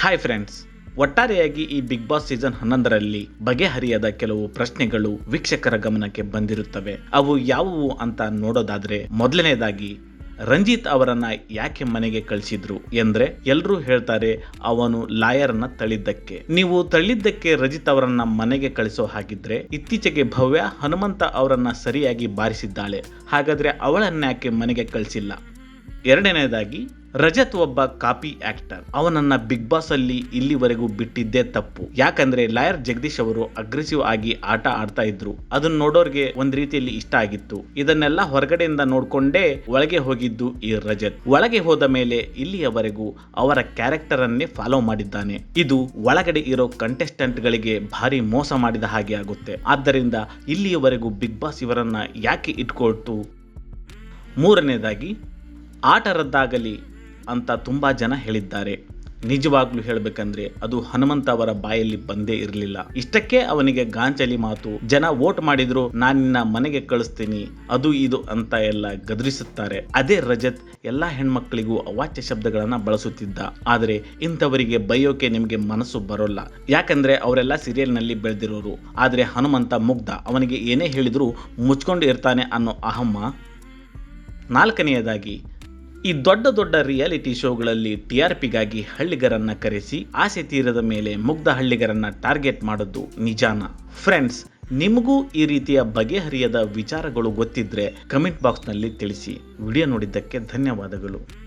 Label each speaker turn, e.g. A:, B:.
A: Hi friends ಒಟ್ಟಾರೆಯಾಗಿ ಈ big boss season ಹನ್ನೊಂದರಲ್ಲಿ ಬಗೆಹರಿಯದ ಕೆಲವು ಪ್ರಶ್ನೆಗಳು ವೀಕ್ಷಕರ ಗಮನಕ್ಕೆ ಬಂದಿರುತ್ತವೆ. ಅವು ಯಾವುವು ಅಂತ ನೋಡೋದಾದ್ರೆ ಮೊದಲನೇದಾಗಿ, ರಂಜಿತ್ ಅವರನ್ನ ಯಾಕೆ ಮನೆಗೆ ಕಳಿಸಿದ್ರು ಎಂದ್ರೆ ಎಲ್ಲರೂ ಹೇಳ್ತಾರೆ ಅವನು ಲಾಯರ್ನ ತಳ್ಳಿದ್ದಕ್ಕೆ ನೀವು ತಳ್ಳಿದ್ದಕ್ಕೆ ರಜಿತ್ ಅವರನ್ನ ಮನೆಗೆ ಕಳಿಸೋ ಹಾಗಿದ್ರೆ ಇತ್ತೀಚೆಗೆ ಭವ್ಯ ಹನುಮಂತ ಅವರನ್ನ ಸರಿಯಾಗಿ ಬಾರಿಸಿದ್ದಾಳೆ. ಹಾಗಾದ್ರೆ ಅವಳನ್ನ ಯಾಕೆ ಮನೆಗೆ ಕಳಿಸಿಲ್ಲ? ಎರಡನೇದಾಗಿ, ರಜತ್ ಒಬ್ಬ ಕಾಪಿ ಆಕ್ಟರ್. ಅವನನ್ನ ಬಿಗ್ ಬಾಸ್ ಅಲ್ಲಿ ಇಲ್ಲಿವರೆಗೂ ಬಿಟ್ಟಿದ್ದೇ ತಪ್ಪು. ಯಾಕಂದ್ರೆ ಲಾಯರ್ ಜಗದೀಶ್ ಅವರು ಅಗ್ರೆಸಿವ್ ಆಗಿ ಆಟ ಆಡ್ತಾ ಇದ್ರು. ಅದನ್ನ ನೋಡೋರ್ಗೆ ಒಂದ್ ರೀತಿಯಲ್ಲಿ ಇಷ್ಟ ಆಗಿತ್ತು. ಇದನ್ನೆಲ್ಲ ಹೊರಗಡೆಯಿಂದ ನೋಡ್ಕೊಂಡೇ ಒಳಗೆ ಹೋಗಿದ್ದು ಈ ರಜತ್. ಒಳಗೆ ಹೋದ ಮೇಲೆ ಇಲ್ಲಿಯವರೆಗೂ ಅವರ ಕ್ಯಾರೆಕ್ಟರ್ ಅನ್ನೇ ಫಾಲೋ ಮಾಡಿದ್ದಾನೆ. ಇದು ಒಳಗಡೆ ಇರೋ ಕಂಟೆಸ್ಟೆಂಟ್ ಗಳಿಗೆ ಭಾರಿ ಮೋಸ ಮಾಡಿದ ಹಾಗೆ ಆಗುತ್ತೆ. ಆದ್ದರಿಂದ ಇಲ್ಲಿಯವರೆಗೂ ಬಿಗ್ ಬಾಸ್ ಇವರನ್ನ ಯಾಕೆ ಇಟ್ಕೊಳ್ತು? ಮೂರನೇದಾಗಿ ಆಟ ರದ್ದಾಗಲಿ ಅಂತ ತುಂಬ ಜನ ಹೇಳಿದ್ದಾರೆ. ನಿಜವಾಗ್ಲೂ ಹೇಳಬೇಕಂದ್ರೆ ಅದು ಹನುಮಂತ ಅವರ ಬಾಯಲ್ಲಿ ಬಂದೇ ಇರಲಿಲ್ಲ. ಇಷ್ಟಕ್ಕೆ ಅವನಿಗೆ ಗಾಂಚಲಿ ಮಾತು, ಜನ ವೋಟ್ ಮಾಡಿದ್ರು, ನಾನು ನಿನ್ನ ಮನೆಗೆ ಕಳಿಸ್ತೀನಿ, ಅದು ಇದು ಅಂತ ಎಲ್ಲ ಗದರಿಸುತ್ತಾರೆ. ಅದೇ ರಜತ್ ಎಲ್ಲಾ ಹೆಣ್ಮಕ್ಳಿಗೂ ಅವಾಚ್ಯ ಶಬ್ದಗಳನ್ನ ಬಳಸುತ್ತಿದ್ದ. ಆದರೆ ಇಂಥವರಿಗೆ ಬೈಯೋಕೆ ನಿಮಗೆ ಮನಸ್ಸು ಬರೋಲ್ಲ. ಯಾಕಂದ್ರೆ ಅವರೆಲ್ಲ ಸೀರಿಯಲ್ನಲ್ಲಿ ಬೆಳೆದಿರೋರು. ಆದರೆ ಹನುಮಂತ ಮುಗ್ಧ. ಅವನಿಗೆ ಏನೇ ಹೇಳಿದ್ರು ಮುಚ್ಕೊಂಡು ಇರ್ತಾನೆ ಅನ್ನೋ ಅಹಮ್ಮ. ನಾಲ್ಕನೆಯದಾಗಿ ಈ ದೊಡ್ಡ ದೊಡ್ಡ ರಿಯಾಲಿಟಿ ಶೋಗಳಲ್ಲಿ ಟಿ ಆರ್ ಪಿಗಾಗಿ ಹಳ್ಳಿಗರನ್ನ ಕರೆಸಿ ಆಸೆ ತೀರದ ಮೇಲೆ ಮುಗ್ಧ ಹಳ್ಳಿಗರನ್ನ ಟಾರ್ಗೆಟ್ ಮಾಡೋದು ನಿಜಾನ. ಫ್ರೆಂಡ್ಸ್ ನಿಮಗೂ ಈ ರೀತಿಯ ಬಗೆಹರಿಯದ ವಿಚಾರಗಳು ಗೊತ್ತಿದ್ರೆ ಕಮೆಂಟ್ ಬಾಕ್ಸ್ನಲ್ಲಿ ತಿಳಿಸಿ. ವಿಡಿಯೋ ನೋಡಿದ್ದಕ್ಕೆ ಧನ್ಯವಾದಗಳು.